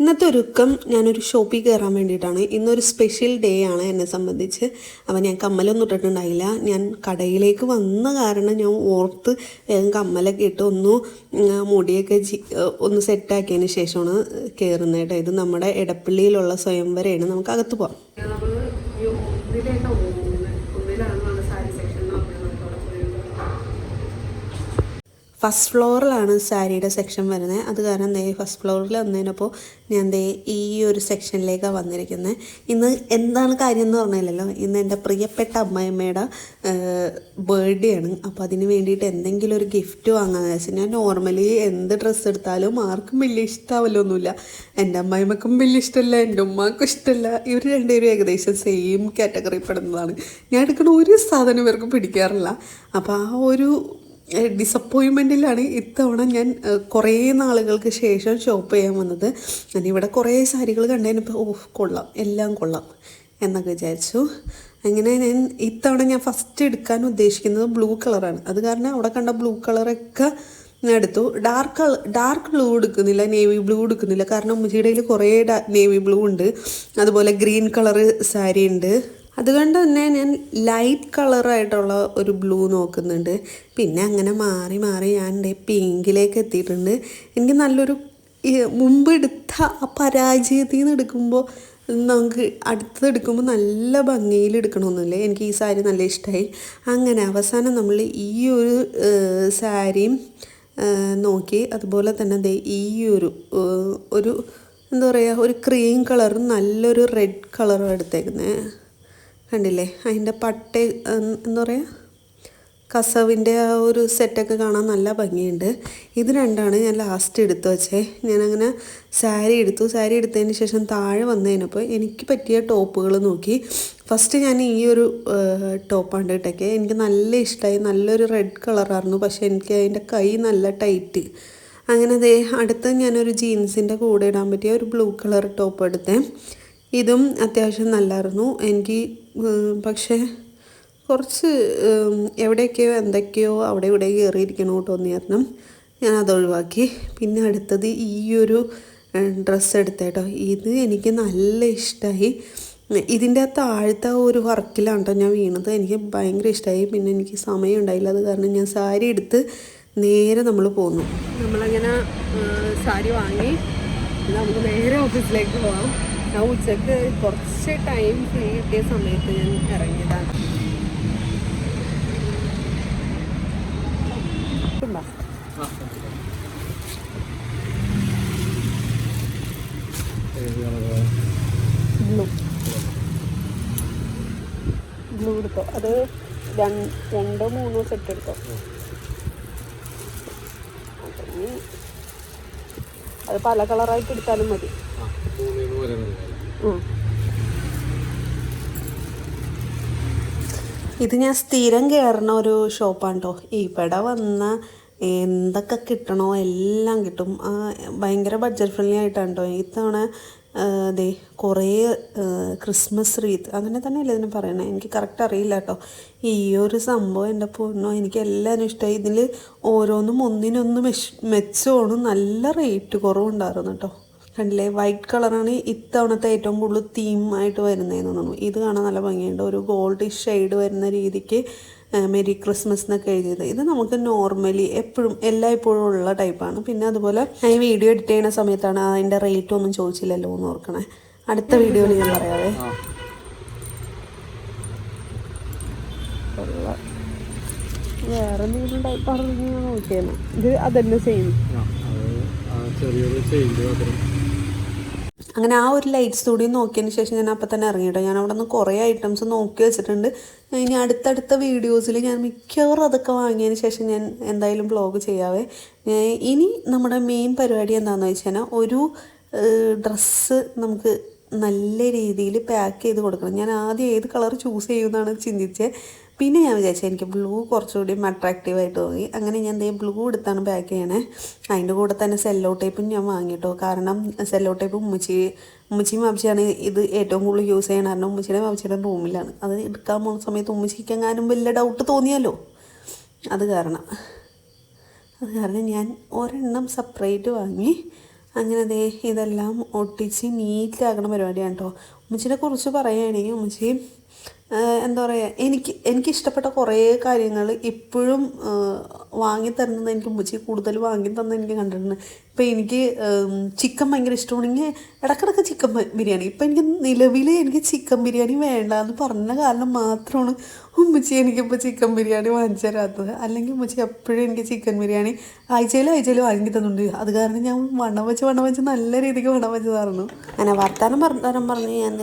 ഇന്നത്തെ ഒരുക്കം ഞാനൊരു ഷോപ്പിൽ കയറാൻ വേണ്ടിയിട്ടാണ്. ഇന്നൊരു സ്പെഷ്യൽ ഡേ ആണ് എന്നെ സംബന്ധിച്ച്. അപ്പം ഞാൻ കമ്മലൊന്നും ഇട്ടിട്ടുണ്ടായില്ല. ഞാൻ കടയിലേക്ക് വന്ന കാരണം ഞാൻ ഓർത്ത് വേഗം കമ്മലൊക്കെ ഇട്ട് ഒന്ന് മുടിയൊക്കെ ജി ഒന്ന് സെറ്റാക്കിയതിന് ശേഷമാണ് കയറുന്നത് കേട്ടോ. ഇത് നമ്മുടെ ഇടപ്പള്ളിയിലുള്ള സ്വയംവരയാണ്. നമുക്ക് അകത്ത് പോവാം നമ്മൾ ഇതിലേക്കാണ് പോകുന്നത് ഒന്നിലാണ് നമ്മുടെ സാരി സെക്ഷൻ എന്ന് പറഞ്ഞാൽ നമുക്ക് അവിടെ പോയി ഫസ്റ്റ് ഫ്ലോറിലാണ് സാരിയുടെ സെക്ഷൻ വരുന്നത്. അത് കാരണം ദേ ഫസ്റ്റ് ഫ്ലോറിൽ വന്നതിനപ്പോൾ ഞാൻ ദേ ഈ ഒരു സെക്ഷനിലേക്കാണ് വന്നിരിക്കുന്നത്. ഇന്ന് എന്താണ് കാര്യം എന്ന് പറഞ്ഞില്ലല്ലോ. ഇന്ന് എന്റെ പ്രിയപ്പെട്ട അമ്മായിമ്മയുടെ ബർത്ത്ഡേ ആണ്. അപ്പോൾ അതിന് വേണ്ടിയിട്ട് എന്തെങ്കിലും ഒരു ഗിഫ്റ്റ് വാങ്ങാമെന്ന് വെച്ചാൽ ഞാൻ നോർമലി എന്ത് ഡ്രസ്സ് എടുത്താലും ആർക്കും വലിയ ഇഷ്ടമാവല്ലൊന്നുമില്ല എന്റെ അമ്മായിമ്മക്കും വലിയ ഇഷ്ടമല്ല എന്റെ ഉമ്മാക്കും ഇഷ്ടമല്ല. ഇവർ രണ്ടുപേരും ഏകദേശം സെയിം കാറ്റഗറി പെടുന്നതാണ്. ഞാൻ എടുക്കുന്ന ഒരു സാധനം ഇവർക്ക് പിടിക്കാറില്ല. അപ്പോൾ ആ ഒരു ഡിസപ്പോയിൻമെന്റിലാണ് ഇത്തവണ ഞാൻ കുറേ നാളുകൾക്ക് ശേഷം ഷോപ്പ് ചെയ്യാൻ വന്നത്. ഞാൻ ഇവിടെ കുറേ സാരികൾ കണ്ടതിനിപ്പോൾ ഓഫ് കൊള്ളാം എല്ലാം കൊള്ളാം എന്നൊക്കെ വിചാരിച്ചു. അങ്ങനെ ഞാൻ ഇത്തവണ ഞാൻ ഫസ്റ്റ് എടുക്കാൻ ഉദ്ദേശിക്കുന്നത് ബ്ലൂ കളറാണ് അത് കാരണം അവിടെ കണ്ട ബ്ലൂ കളറൊക്കെ ഞാൻ എടുത്തു. ഡാർക്ക് ഡാർക്ക് ബ്ലൂ എടുക്കുന്നില്ല നേവി ബ്ലൂ എടുക്കുന്നില്ല. കാരണം ഉമ്മച്ചിയുടെ കയ്യിൽ കുറേ നേവി ബ്ലൂ ഉണ്ട്. അതുപോലെ ഗ്രീൻ കളർ സാരി ഉണ്ട് അതുകൊണ്ട് തന്നെ ഞാൻ ലൈറ്റ് കളറായിട്ടുള്ള ഒരു ബ്ലൂ നോക്കുന്നുണ്ട്. പിന്നെ അങ്ങനെ മാറി മാറി ഞാൻ എന്റെ പിങ്കിലേക്ക് എത്തിയിട്ടുണ്ട്. എനിക്ക് നല്ലൊരു മുമ്പ് എടുത്ത ആ പരാജയത്തിൽ നിന്ന് എടുക്കുമ്പോൾ നമുക്ക് അടുത്തത് എടുക്കുമ്പോൾ നല്ല ഭംഗിയിൽ എടുക്കണമെന്നില്ലേ? എനിക്ക് ഈ സാരി നല്ല ഇഷ്ടമായി. അങ്ങനെ അവസാനം നമ്മൾ ഈ ഒരു സാരിയും നോക്കി. അതുപോലെ തന്നെ ദേ ഈ ഒരു ഒരു എന്താ പറയുക ഒരു ക്രീം കളറും നല്ലൊരു റെഡ് കളറും എടുത്തേക്കുന്നത് കണ്ടില്ലേ? അതിന്റെ പട്ട എന്ന് പറയുക കസവിന്റെ ആ ഒരു സെറ്റൊക്കെ കാണാൻ നല്ല ഭംഗിയുണ്ട്. ഇത് രണ്ടാണ് ഞാൻ ലാസ്റ്റ് എടുത്തു വച്ചേ. ഞാനങ്ങനെ സാരി എടുത്തു. സാരി എടുത്തതിന് ശേഷം താഴെ വന്നതിനപ്പോൾ എനിക്ക് പറ്റിയ ടോപ്പുകൾ നോക്കി. ഫസ്റ്റ് ഞാൻ ഈ ഒരു ടോപ്പാണ് ഇട്ടൊക്കെ. എനിക്ക് നല്ല ഇഷ്ടമായി നല്ലൊരു റെഡ് കളറായിരുന്നു പക്ഷേ എനിക്ക് അതിന്റെ കൈ നല്ല ടൈറ്റ് അങ്ങനെ അതേ അടുത്ത് ഞാനൊരു ജീൻസിന്റെ കൂടെ ഇടാൻ പറ്റിയ ഒരു ബ്ലൂ കളർ ടോപ്പ് എടുത്തേ. ഇതും അത്യാവശ്യം നല്ലായിരുന്നു. എനിക്ക് പക്ഷേ കുറച്ച് എവിടെയൊക്കെയോ എന്തൊക്കെയോ അവിടെ ഇവിടെ കയറിയിരിക്കണോ തോന്നിയായിരുന്നു ഞാൻ അത് ഒഴിവാക്കി. പിന്നെ അടുത്തത് ഈ ഒരു ഡ്രസ്സ് എടുത്തേട്ടോ ഇത് എനിക്ക് നല്ല ഇഷ്ടമായി ഇതിന്റെ താഴത്തെ ഒരു വർക്കിലാണ് കേട്ടോ ഞാൻ വീണത്. എനിക്ക് ഭയങ്കര ഇഷ്ടമായി പിന്നെ എനിക്ക് സമയം ഉണ്ടായില്ല. അത് കാരണം ഞാൻ സാരി എടുത്ത് നേരെ നമ്മൾ പോന്നു. നമ്മളങ്ങനെ സാരി വാങ്ങി. നമുക്ക് നേരെ ഓഫീസിലേക്ക് പോവാം. ഞാൻ ഉച്ചയ്ക്ക് കുറച്ച് ടൈം ഫ്രീ കിട്ടിയ സമയത്ത് ഞാൻ ഇറങ്ങിയതാണ്. അത് രണ്ടോ മൂന്നോ സെറ്റ് എടുത്തോ? അത് പല കളറായിട്ട് എടുത്താലും മതി. ഇത് ഞാൻ സ്ഥിരം കയറുന്ന ഒരു ഷോപ്പാണ് കേട്ടോ ഇവിടെ വന്ന എന്തൊക്കെ കിട്ടണോ എല്ലാം കിട്ടും. ഭയങ്കര ബഡ്ജറ്റ് ഫ്രണ്ട്ലി ആയിട്ടാണ് കേട്ടോ ഇത്തവണ അതെ കുറേ ക്രിസ്മസ് റീത്ത് അങ്ങനെ തന്നെയല്ലേ ഇതിന് പറയണേ. എനിക്ക് കറക്റ്റ് അറിയില്ല കേട്ടോ ഈ ഒരു സംഭവം എന്റെ പൊണ്ണോ എനിക്ക് എല്ലാവരും ഇഷ്ടമായി ഇതിൽ ഓരോന്നും ഒന്നിനൊന്ന് മെച്ച് നല്ല റേറ്റ് കുറവുണ്ടായിരുന്നു കേട്ടോ. കണ്ടില്ലേ? വൈറ്റ് കളറാണ് ഇത്തവണത്തെ ഏറ്റവും കൂടുതൽ തീമായിട്ട് വരുന്നതെന്ന് തോന്നുന്നു. ഇത് കാണാൻ നല്ല ഭംഗിയുണ്ട്. ഒരു ഗോൾഡ് ഷെയ്ഡ് വരുന്ന രീതിക്ക് മെരി ക്രിസ്മസ് എന്നൊക്കെ എഴുതിയത്. ഇത് നമുക്ക് നോർമലി എപ്പോഴും എല്ലായ്പ്പോഴും ഉള്ള ടൈപ്പാണ് പിന്നെ അതുപോലെ ഞാൻ ഈ വീഡിയോ എഡിറ്റ് ചെയ്യുന്ന സമയത്താണ് അതിന്റെ റേറ്റ് ഒന്നും ചോദിച്ചില്ലല്ലോ എന്ന് ഓർക്കണേ. അടുത്ത വീഡിയോയിൽ ഞാൻ പറയാവേ. വേറെ എന്തെങ്കിലും ടൈപ്പ് ആണെങ്കിൽ ഞാൻ നോക്കിയാണ് ഇത് അതന്നെ സെയിം ചെറിയൊരു ചേഞ്ച് മാത്രം. അങ്ങനെ ആ ഒരു ലൈറ്റ് സ്റ്റുഡിയോ നോക്കിയതിന് ശേഷം ഞാൻ അപ്പം തന്നെ ഇറങ്ങിയിട്ടോ ഞാൻ അവിടെ നിന്ന് കുറേ ഐറ്റംസ് നോക്കി വെച്ചിട്ടുണ്ട്. ഞാൻ ഇനി അടുത്തടുത്ത വീഡിയോസിൽ ഞാൻ മിക്കവാറും അതൊക്കെ വാങ്ങിയതിന് ശേഷം ഞാൻ എന്തായാലും ബ്ലോഗ് ചെയ്യാവേ. ഇനി നമ്മുടെ മെയിൻ പരിപാടി എന്താണെന്ന് വെച്ചാൽ ഒരു ഡ്രസ്സ് നമുക്ക് നല്ല രീതിയിൽ പാക്ക് ചെയ്ത് കൊടുക്കണം. ഞാൻ ആദ്യം ഏത് കളർ ചൂസ് ചെയ്യുമെന്നാണ് ചിന്തിച്ചത് പിന്നെ ഞാൻ വിചാരിച്ചത് എനിക്ക് ബ്ലൂ കുറച്ചുകൂടി അട്രാക്റ്റീവ് ആയിട്ട് തോന്നി. അങ്ങനെ ഞാൻ ദേ ബ്ലൂ എടുത്താണ് പാക്ക് ചെയ്യണേ. അതിന്റെ കൂടെ തന്നെ സെല്ലോ ടേപ്പും ഞാൻ വാങ്ങിട്ടോ. കാരണം സെല്ലോ ടേപ്പ് ഉമ്മച്ചി ഉമ്മച്ചിയും മാപ്പിച്ചിയാണ് ഇത് ഏറ്റവും കൂടുതൽ യൂസ് ചെയ്യണം. കാരണം ഉമ്മച്ചിയുടെ മാപ്പിച്ചിയുടെ റൂമിലാണ് അത് എടുക്കാൻ പോകുന്ന സമയത്ത് ഉമ്മച്ചിക്ക് എങ്ങാനും വലിയ ഡൗട്ട് തോന്നിയല്ലോ അത് കാരണം അത് കാരണം ഞാൻ ഒരെണ്ണം സെപ്പറേറ്റ് വാങ്ങി അങ്ങനെ ദേ ഇതെല്ലാം ഒട്ടിച്ച് നീറ്റാക്കണ പരിപാടിയാണ് കേട്ടോ. ഉമ്മച്ചിനെ കുറിച്ച് പറയുകയാണെങ്കിൽ ഉമ്മച്ചി എന്താ പറയുക എനിക്ക് എനിക്ക് ഇഷ്ടപ്പെട്ട കുറേ കാര്യങ്ങൾ ഇപ്പോഴും വാങ്ങി തരുന്നത് എനിക്ക് ഉമ്മച്ചി കൂടുതൽ വാങ്ങി തന്നെ എനിക്ക് കണ്ടിട്ടുണ്ട്. ഇപ്പം എനിക്ക് ചിക്കൻ ഭയങ്കര ഇഷ്ടമാണെങ്കിൽ ഇടക്കിടക്ക് ചിക്കൻ ബിരിയാണി. ഇപ്പം എനിക്ക് നിലവിൽ എനിക്ക് ചിക്കൻ ബിരിയാണി വേണ്ട എന്ന് പറഞ്ഞ കാരണം മാത്രമാണ് ഉമ്മച്ചി എനിക്കിപ്പോൾ ചിക്കൻ ബിരിയാണി വാങ്ങിച്ചു തരാത്തത് അല്ലെങ്കിൽ ഉമ്മച്ചി എപ്പോഴും എനിക്ക് ചിക്കൻ ബിരിയാണി ആഴ്ചയിലും ആഴ്ചയിലും വാങ്ങി തന്നുണ്ട് അത് കാരണം ഞാൻ വണ്ണം വെച്ച് വണ്ണം വെച്ച് നല്ല രീതിക്ക് വണ്ണം വെച്ച് തരണം അങ്ങനെ വർത്താനം വർത്താനം പറഞ്ഞ് ഞാൻ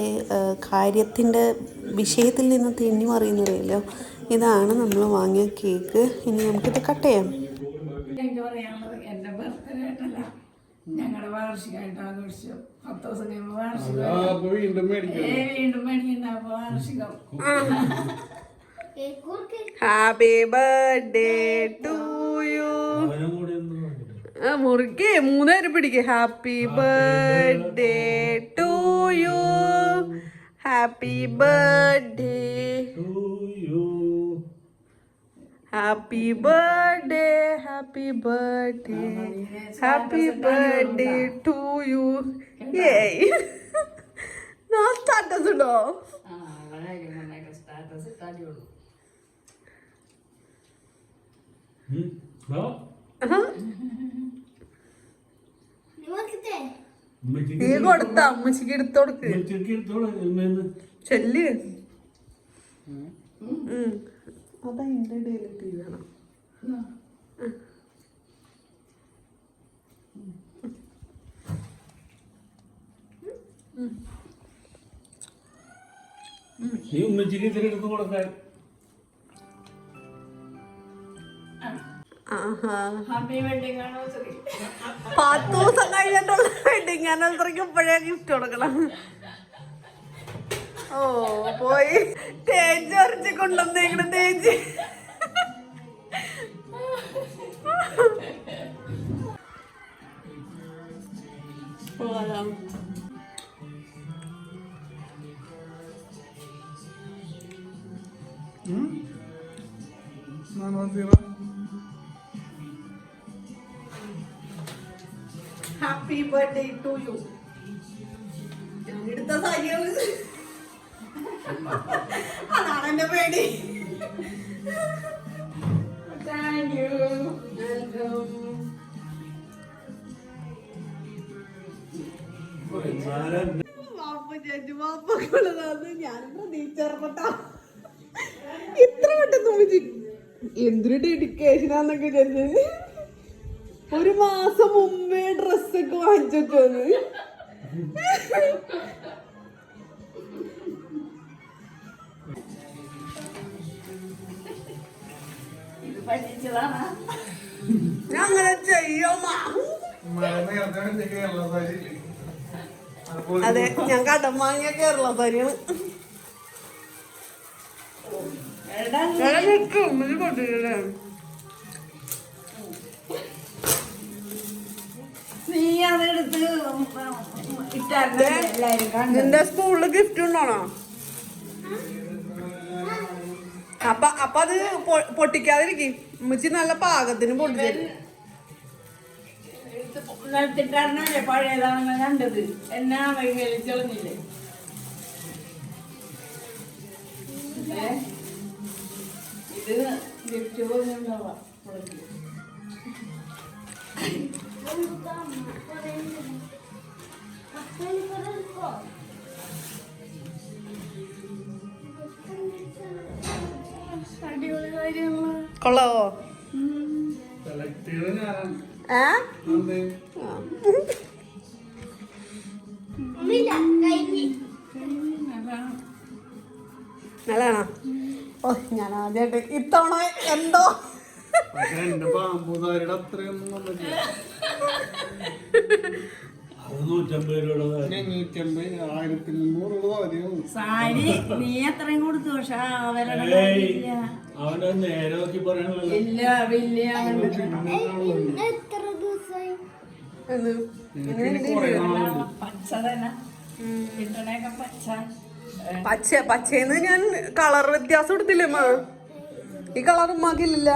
കാര്യത്തിന്റെ വിഷയത്തിൽ നിന്ന് തിന്നി മറിയുന്നില്ലല്ലോ ഇതാണ് നമ്മൾ വാങ്ങിയ കേക്ക് ഇനി നമുക്കിത് കട്ട് ചെയ്യാം. എനിക്ക് പറയാനുള്ളത് എന്റെ ബർത്ത്ഡേ ആയിട്ടല്ല. ഞങ്ങളുടെ വാർഷികമായിട്ട് ആഘോഷിച്ചു. പത്ത് ദിവസം കഴിയുമ്പോൾ വാർഷികം വീണ്ടും മേടിക്കും ഏ വീണ്ടും മേടിക്കണ്ട അപ്പോൾ വാർഷികം. ഹാപ്പി ബർത്ത്ഡേ ടു യു ആ കൂടി ഒന്ന് പിടിക്കേ. മുറുകെ മൂന്നേരം പിടിക്ക് happy birthday to you happy birthday To you. Happy birthday happy birthday happy birthday to you ഏയ്. നാ സ്റ്റാറ്റസ് ഉണ്ടോ? സ്റ്റാറ്റസ് ഇട്ടാടിയുള്ളൂ ഉം. ആ, ഉമ്മച്ചിക്ക് നീ കൊടുത്ത അമ്മച്ചിക്ക് എടുത്തോടുക്ക്. ചെല്ല്. അതതിന്റെ ഇടയിൽ ടി വേണം നീ ഉമ്മച്ചിക്ക് ഇത്തിരി എടുത്ത് കൊടുക്കാൻ. പത്ത് ദിവസം കഴിഞ്ഞിട്ടുള്ള വെഡിങ് ആനിവേഴ്സറിക്ക് ഇപ്പോഴേ ഗിഫ്റ്റ് കൊടുക്കണം. ഓ പോയി. തേജ് വരച്ച് കൊണ്ടുവന്നേക്കണം തേജ്. പോകാം ഹാപ്പി ബർത്ത്ഡേ ടു യു എടുത്ത സാരിയാണ് അതാണ് എന്റെ പേടി. താങ്ക് യു വാപ്പ ചേച്ചി വാപ്പക്കുള്ളതാന്ന് ഞാൻ പ്രതീക്ഷിച്ചേർപ്പെട്ട ഇത്ര പെട്ടെന്ന് എന്തൊരു ഡെഡിക്കേഷനാന്നൊക്കെ വിചാരിച്ചത് ഒരു മാസം മുമ്പേ ഡ്രസ്സൊക്കെ വാങ്ങിച്ചു വെച്ചോന്ന് ഇത് പഠിച്ചതാണ്? ഞാൻ അങ്ങനെ ചെയ്യോമാ അതെ ഞാൻ കടം വാങ്ങിയ കേരള സാരിയാണ്. നിൽക്കും ഉമ്മച്ചി നിന്റെ സ്കൂളിൽ ഗിഫ്റ്റ് ഉണ്ടോണോ അപ്പൊ അപ്പൊ അത് പൊട്ടിക്കാതിരിക്കും ഉമ്മച്ചി നല്ല പാകത്തിന് പൊട്ടിച്ചു നിലത്തിട്ടായിരുന്നല്ലേ പഴയതാണെന്ന് കണ്ടത് എന്നാ വലിച്ചെളിഞ്ഞില്ലേ ഏ? ഇത് ഗിഫ്റ്റ് പോലുണ്ടാവാം അടിപൊളി കൊള്ളാവോ? ആ. നല്ലതാണോ? ഓ ഞാൻ ആദ്യമായിട്ട് ഇത്തവണ എന്തോ? സാരി നീ എത്രയും കൊടുത്തു പക്ഷെ അവരുടെ നേരെ നോക്കി പറയണല്ലോ. ഇല്ല വലിയ? പച്ച പച്ചേന്ന് ഞാൻ കളർ വ്യത്യാസം എടുത്തില്ലേ മാ? ഈ കളർ ഉമ്മാക്കില്ല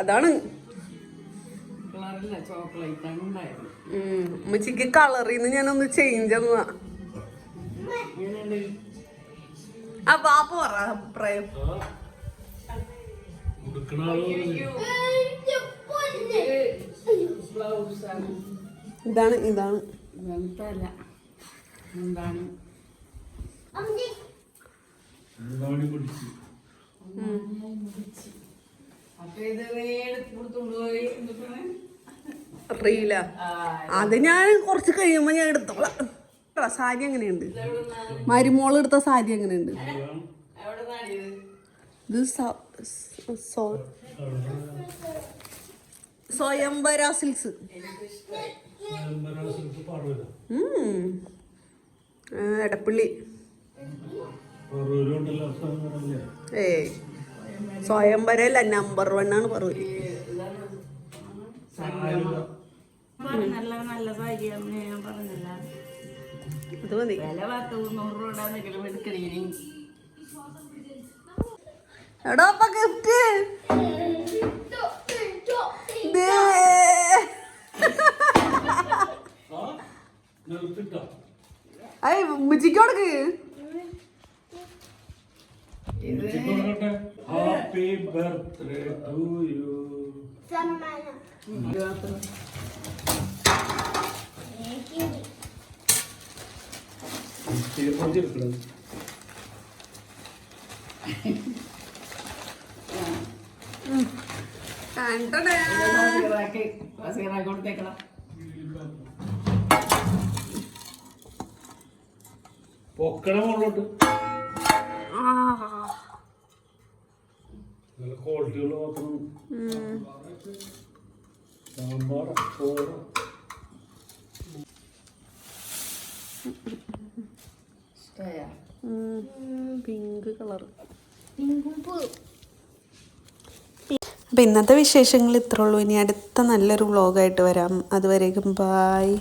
അതാണ്. കളറില്ല ചോക്ലേറ്റ് ആണ് ഉണ്ടായിരുന്നു ഉമ്മച്ചിക്ക് കളറിന്ന് ഞാനൊന്ന് ചേഞ്ച് തന്നതാ ആ പാപ്പ പറ അഭിപ്രായം. ഇതാണ് ഇതാണ്. എന്താണ്? അപ്പൊ ഇത് എടുത്ത് കൊടുത്തോണ്ട് പോയി എന്തൊക്കെയാണ് റീല അത് ഞാൻ കുറച്ച് കഴിയുമ്പോ ഞാൻ എടുത്തോളാം എടാ, സാരി എങ്ങനെയുണ്ട്? മരുമോൾ എടുത്ത സാരി എങ്ങനെയുണ്ട്? ഇത് സ്വയംവര സിൽസ് എടപ്പള്ളി. ഏ സ്വയംവരല്ല നമ്പർ വൺ ആണ് പറവൂര്. നല്ല നല്ല ഞാൻ പറഞ്ഞില്ല. അത് മതി. വില പത്ത് നൂറ് രൂപ എന്തെങ്കിലും എടുക്കണേ. എടാ അപ്പൊ ഗിഫ്റ്റ് ആ നിർത്തിട്ടോ അയ് ഉമ്മച്ചിക്ക് കൊടുക്ക്. ഹാപ്പി ബർത്ത്ഡേ ടു യു എടുക്കണം പൊക്കണ മുകളിലോട്ട് നല്ല ക്വാളിറ്റിയുള്ള മാത്രം സാമ്പാർ ചോറ്. പിങ്ക് കളർ അപ്പം ഇന്നത്തെ വിശേഷങ്ങൾ ഇത്രയുള്ളൂ ഇനി അടുത്ത നല്ലൊരു വ്ളോഗായിട്ട് വരാം. അതുവരേക്കും ബായ്.